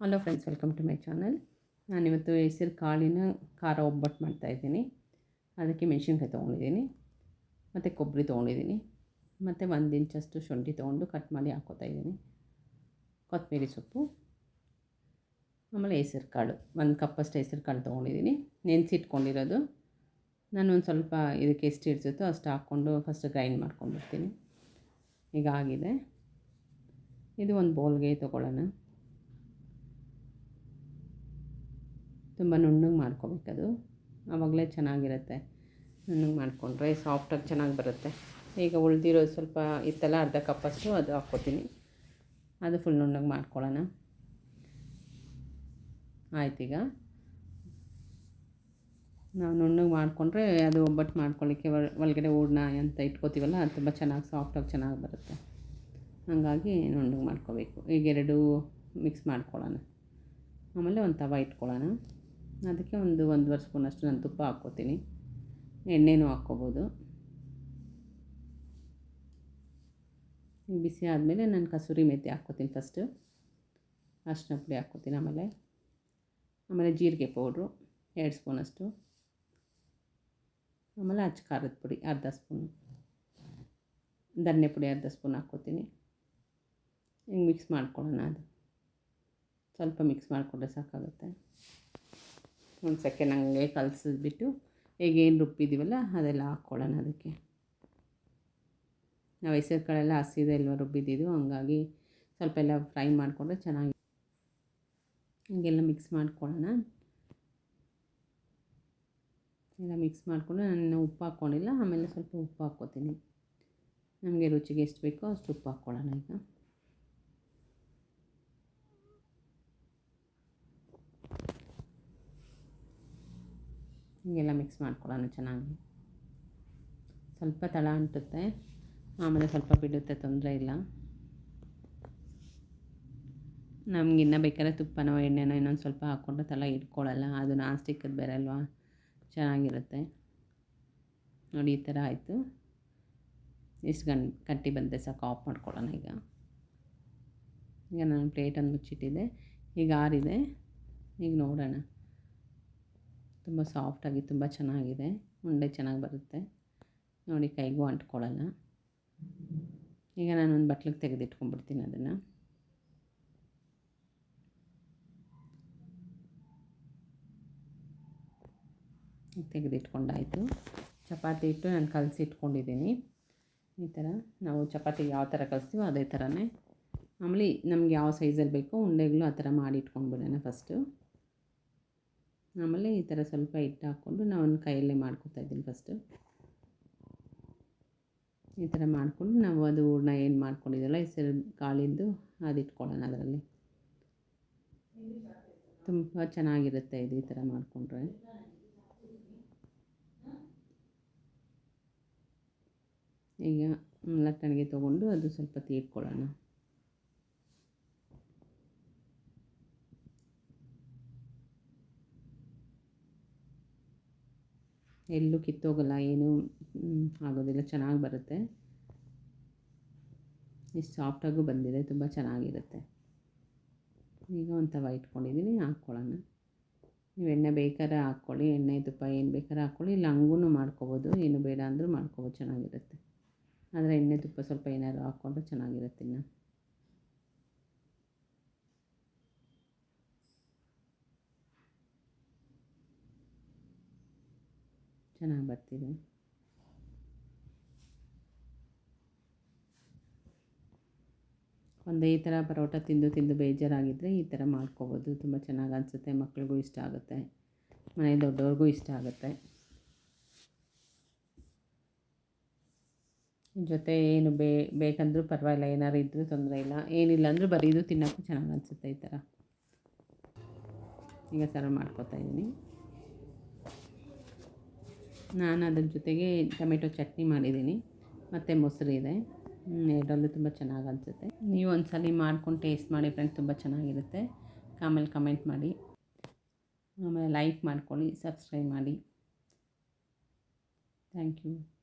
Hello friends welcome to my channel ನಾನಿವತ್ತು ಹೆಸರು ಕಾಳಿನ ಖಾರ ಒಬ್ಬಟ್ಟು ಮಾಡ್ತಾಯಿದ್ದೀನಿ ಅದಕ್ಕೆ ಮೆಣಸಿನ್ಕಾಯಿ ತೊಗೊಂಡಿದ್ದೀನಿ. ಮತ್ತು ಕೊಬ್ಬರಿ ತೊಗೊಂಡಿದ್ದೀನಿ. ಮತ್ತು ಒಂದು ಇಂಚಷ್ಟು ಶುಂಠಿ ತೊಗೊಂಡು ಕಟ್ ಮಾಡಿ ಹಾಕೋತಾ ಇದ್ದೀನಿ. ಕೊತ್ತಂಬರಿ ಸೊಪ್ಪು. ಆಮೇಲೆ ಹೆಸರು ಕಾಳು. ಒಂದು ಕಪ್ಪಷ್ಟು ಹೆಸರು ಕಾಳು ತೊಗೊಂಡಿದ್ದೀನಿ. ನೆನೆಸಿಟ್ಕೊಂಡಿರೋದು. ನಾನು ಒಂದು ಸ್ವಲ್ಪ ಇದಕ್ಕೆ ಎಷ್ಟು ಇಡ್ಸುತ್ತೋ ಅಷ್ಟು ಹಾಕ್ಕೊಂಡು ಫಸ್ಟ್ ಗ್ರೈಂಡ್ ಮಾಡ್ಕೊಂಡಿರ್ತೀನಿ ಈಗ ಆಗಿದೆ. ಇದು ಒಂದು ಬೌಲ್ಗೆ ತೊಗೊಳ್ಳೋಣ. ತುಂಬ ನುಣ್ಣಗೆ ಮಾಡ್ಕೋಬೇಕದು. ಆವಾಗಲೇ ಚೆನ್ನಾಗಿರುತ್ತೆ. ನುಣ್ಣಗೆ ಮಾಡಿಕೊಂಡ್ರೆ ಸಾಫ್ಟಾಗಿ ಚೆನ್ನಾಗಿ ಬರುತ್ತೆ. ಈಗ ಉಳಿದಿರೋ ಸ್ವಲ್ಪ ಇತ್ತಲ್ಲ ಅರ್ಧ ಕಪ್ಪಷ್ಟು ಅದು ಹಾಕ್ಕೋತೀನಿ. ಅದು ಫುಲ್ ನುಣ್ಣಗೆ ಮಾಡ್ಕೊಳ್ಳೋಣ. ಆಯ್ತೀಗ ನಾವು ನುಣ್ಣಗೆ ಮಾಡಿಕೊಂಡ್ರೆ ಅದು ಒಬ್ಬಟ್ಟು ಮಾಡ್ಕೊಳ್ಳಿಕ್ಕೆ ಒಳಗಡೆ ಹೂರ್ಣ ಅಂತ ಇಟ್ಕೋತೀವಲ್ಲ ಅದು ತುಂಬ ಚೆನ್ನಾಗಿ, ಸಾಫ್ಟಾಗಿ ಚೆನ್ನಾಗಿ ಬರುತ್ತೆ. ಹಾಗಾಗಿ ನುಣ್ಣಗೆ ಮಾಡ್ಕೋಬೇಕು. ಈಗ ಎರಡು ಮಿಕ್ಸ್ ಮಾಡ್ಕೊಳ್ಳೋಣ. ಆಮೇಲೆ ಒಂದು ತವ ಇಟ್ಕೊಳ್ಳೋಣ. ಅದಕ್ಕೆ ಒಂದು ಒಂದೂವರೆ ಸ್ಪೂನಷ್ಟು ನಾನು ತುಪ್ಪ ಹಾಕ್ಕೋತೀನಿ. ಎಣ್ಣೆನೂ ಹಾಕ್ಕೋಬೋದು. ಬಿಸಿ ಆದಮೇಲೆ ನಾನು ಕಸೂರಿ ಮೆಥಿ ಹಾಕ್ಕೋತೀನಿ ಫಸ್ಟು. ಅರಿಶಿನ ಪುಡಿ ಹಾಕ್ಕೋತೀನಿ ಆಮೇಲೆ. ಆಮೇಲೆ ಜೀರಿಗೆ ಪೌಡ್ರು, ಎರಡು ಸ್ಪೂನಷ್ಟು. ಆಮೇಲೆ ಅಚ್ಚ ಖಾರದ ಪುಡಿ, ಅರ್ಧ ಸ್ಪೂನು. ಧನ್ಯ ಪುಡಿ ಅರ್ಧ ಸ್ಪೂನ್ ಹಾಕ್ಕೋತೀನಿ. ಹಿಂಗೆ ಮಿಕ್ಸ್ ಮಾಡ್ಕೊಳ್ಳೋಣ ಅದು. ಸ್ವಲ್ಪ ಮಿಕ್ಸ್ ಮಾಡಿಕೊಂಡ್ರೆ ಸಾಕಾಗುತ್ತೆ. ಒಂದು ಸೆಕೆಂಡ್ ಹಂಗೆ ಕಲಸಿಬಿಟ್ಟು ಈಗ ಏನು ರುಬ್ಬಿದ್ದೀವಲ್ಲ ಅದೆಲ್ಲ ಹಾಕ್ಕೊಳ್ಳೋಣ ಅದಕ್ಕೆ. ನಾವು ಹೆಸರು ಕಾಳೆಲ್ಲ ಹಸಿದೆ ಎಲ್ಲ ರುಬ್ಬಿದ್ದಿದ್ದು ಹಂಗಾಗಿ ಸ್ವಲ್ಪ ಎಲ್ಲ ಫ್ರೈ ಮಾಡಿಕೊಂಡ್ರೆ ಚೆನ್ನಾಗಿ ಹೀಗೆಲ್ಲ ಮಿಕ್ಸ್ ಮಾಡ್ಕೊಳ್ಳೋಣ. ಎಲ್ಲ ಮಿಕ್ಸ್ ಮಾಡಿಕೊಂಡು ನಾನು ಉಪ್ಪು ಹಾಕ್ಕೊಂಡಿಲ್ಲ ಆಮೇಲೆ ಸ್ವಲ್ಪ ಉಪ್ಪು ಹಾಕ್ಕೋತೀನಿ. ನಮಗೆ ರುಚಿಗೆ ಎಷ್ಟು ಬೇಕೋ ಅಷ್ಟು ಉಪ್ಪು ಹಾಕ್ಕೊಳ್ಳೋಣ ಈಗ. ಹೀಗೆಲ್ಲ ಮಿಕ್ಸ್ ಮಾಡ್ಕೊಳ್ಳೋಣ ಚೆನ್ನಾಗಿ. ಸ್ವಲ್ಪ ತಳ ಅಂಟುತ್ತೆ. ಆಮೇಲೆ ಸ್ವಲ್ಪ ಬಿಡುತ್ತೆ, ತೊಂದರೆ ಇಲ್ಲ. ನಮಗಿನ್ನ ಬೇಕಾದ್ರೆ ತುಪ್ಪನೋ, ಎಣ್ಣೆನೋ ಇನ್ನೊಂದು ಸ್ವಲ್ಪ ಹಾಕ್ಕೊಂಡು ತಳ ಇಟ್ಕೊಳ್ಳಲ್ಲ. ಅದು ನಾನ್ ಬೇರೆ ಅಲ್ವಾ? ಚೆನ್ನಾಗಿರುತ್ತೆ. ನೋಡಿ, ಈ ಥರ ಆಯಿತು. ಇಷ್ಟು ಗಂ ಕಟ್ಟಿ ಬಂದರೆ ಸಾಕು ಆಫ್ ಮಾಡ್ಕೊಳ್ಳೋಣ ಈಗ. ಈಗ ನಾನು ಪ್ಲೇಟನ್ನು ಮುಚ್ಚಿಟ್ಟಿದ್ದೆ. ಈಗ ಆರಿದೆ. ಈಗ ನೋಡೋಣ. ತುಂಬ ಸಾಫ್ಟಾಗಿ ತುಂಬ ಚೆನ್ನಾಗಿದೆ. ಉಂಡೆ ಚೆನ್ನಾಗಿ ಬರುತ್ತೆ. ನೋಡಿ ಕೈಗೂ ಅಂಟ್ಕೊಳ್ಳಲ್ಲ. ಈಗ ನಾನು ಒಂದು ಬಟ್ಲಿಗೆ ತೆಗೆದಿಟ್ಕೊಂಡ್ಬಿಡ್ತೀನಿ ಅದನ್ನು. ತೆಗೆದಿಟ್ಕೊಂಡಾಯಿತು. ಚಪಾತಿ ಇಟ್ಟು ನಾನು ಕಲಸಿ ಇಟ್ಕೊಂಡಿದ್ದೀನಿ. ಈ ಥರ ನಾವು ಚಪಾತಿ ಯಾವ ಥರ ಕಲಿಸ್ತೀವೋ ಅದೇ ಥರನೇ ಆಮೇಲೆ ನಮ್ಗೆ ಯಾವ ಸೈಜಲ್ಲಿ ಬೇಕೋ ಉಂಡೆಗಳು ಆ ಥರ ಮಾಡಿ ಇಟ್ಕೊಂಡ್ಬಿಡೋಣ ಫಸ್ಟು ಆಮೇಲೆ ಈ ಥರ ಸ್ವಲ್ಪ ಹಿಟ್ಟು ಹಾಕ್ಕೊಂಡು ನಾನು ಕೈಯಲ್ಲೇ ಮಾಡ್ಕೊತಾ ಇದ್ದೀನಿ ಫಸ್ಟು. ಈ ಥರ ಮಾಡಿಕೊಂಡು ನಾವು ಅದು ಹೂರ್ಣ ಏನು ಮಾಡ್ಕೊಂಡಿದ್ದಲ್ಲ ಹೆಸರು ಕಾಳಿಂದು ಅದು ಇಟ್ಕೊಳ್ಳೋಣ ಅದರಲ್ಲಿ. ತುಂಬ ಚೆನ್ನಾಗಿರುತ್ತೆ ಇದು ಈ ಥರ ಮಾಡಿಕೊಂಡ್ರೆ. ಈಗ ಲಟ್ಟಣಿಗೆ ತೊಗೊಂಡು ಅದು ಸ್ವಲ್ಪ ತೀಡ್ಕೊಳ್ಳೋಣ ಎಲ್ಲೂ ಕಿತ್ತೋಗಲ್ಲ, ಏನೂ ಆಗೋದಿಲ್ಲ, ಚೆನ್ನಾಗಿ ಬರುತ್ತೆ. ಇಷ್ಟು ಸಾಫ್ಟಾಗೂ ಬಂದಿದೆ, ತುಂಬ ಚೆನ್ನಾಗಿರುತ್ತೆ. ಈಗ ಒಂದು ತವ ಇಟ್ಕೊಂಡಿದ್ದೀನಿ ಹಾಕ್ಕೊಳ್ಳೋಣ. ನೀವು ಎಣ್ಣೆ ಬೇಕಾದ್ರೆ ಹಾಕ್ಕೊಳ್ಳಿ, ಎಣ್ಣೆ, ತುಪ್ಪ ಏನು ಬೇಕಾದ್ರೆ ಹಾಕ್ಕೊಳ್ಳಿ, ಇಲ್ಲ ಹಂಗೂ ಮಾಡ್ಕೊಬೋದು, ಏನು ಬೇಡ ಅಂದರೂ ಮಾಡ್ಕೊಬೋದು, ಚೆನ್ನಾಗಿರುತ್ತೆ. ಆದರೆ ಎಣ್ಣೆ, ತುಪ್ಪ ಸ್ವಲ್ಪ ಏನಾದ್ರು ಹಾಕ್ಕೊಂಡ್ರೆ ಚೆನ್ನಾಗಿರುತ್ತೆ ಇನ್ನು. ಚೆನ್ನಾಗಿ ಬರ್ತಿದೆ. ಒಂದು ಈ ಥರ ಪರೋಟ ತಿಂದು ತಿಂದು ಬೇಜಾರಾಗಿದ್ದರೆ ಈ ಥರ ಮಾಡ್ಕೋಬೋದು. ತುಂಬ ಚೆನ್ನಾಗಿ ಅನಿಸುತ್ತೆ. ಮಕ್ಳಿಗೂ ಇಷ್ಟ ಆಗುತ್ತೆ. ಮನೆ ದೊಡ್ಡವ್ರಿಗೂ ಇಷ್ಟ ಆಗುತ್ತೆ. ಜೊತೆ ಏನು ಬೇ, ಬೇಕಂದರೂ ಪರವಾಗಿಲ್ಲ. ಏನಾರು ಇದ್ದರೂ ತೊಂದರೆ ಇಲ್ಲ. ಏನಿಲ್ಲ ಅಂದರೂ ಬರೀದು ತಿನ್ನೋಕ್ಕೂ ಚೆನ್ನಾಗಿ ಅನಿಸುತ್ತೆ ಈ ಥರ. ಈಗ ಸರ್ವ್ ಮಾಡ್ಕೋತಾ ಇದ್ದೀನಿ. ನಾನು ಅದ್ರ ಜೊತೆಗೆ ಟೊಮೆಟೊ ಚಟ್ನಿ ಮಾಡಿದ್ದೀನಿ. ಮತ್ತು ಮೊಸರು ಇದೆ. ಎರಡರಲ್ಲೂ ತುಂಬ ಚೆನ್ನಾಗಿ ಅನಿಸುತ್ತೆ. ನೀವು ಒಂದು ಮಾಡ್ಕೊಂಡು ಟೇಸ್ಟ್ ಮಾಡಿ ಫ್ರೆಂಡ್ಸ್ ತುಂಬ ಚೆನ್ನಾಗಿರುತ್ತೆ. ಆಮೇಲೆ ಕಮೆಂಟ್ ಮಾಡಿ. ಆಮೇಲೆ ಲೈಕ್ ಮಾಡ್ಕೊಳ್ಳಿ ಸಬ್ಸ್ಕ್ರೈಬ್ ಮಾಡಿ. Thank you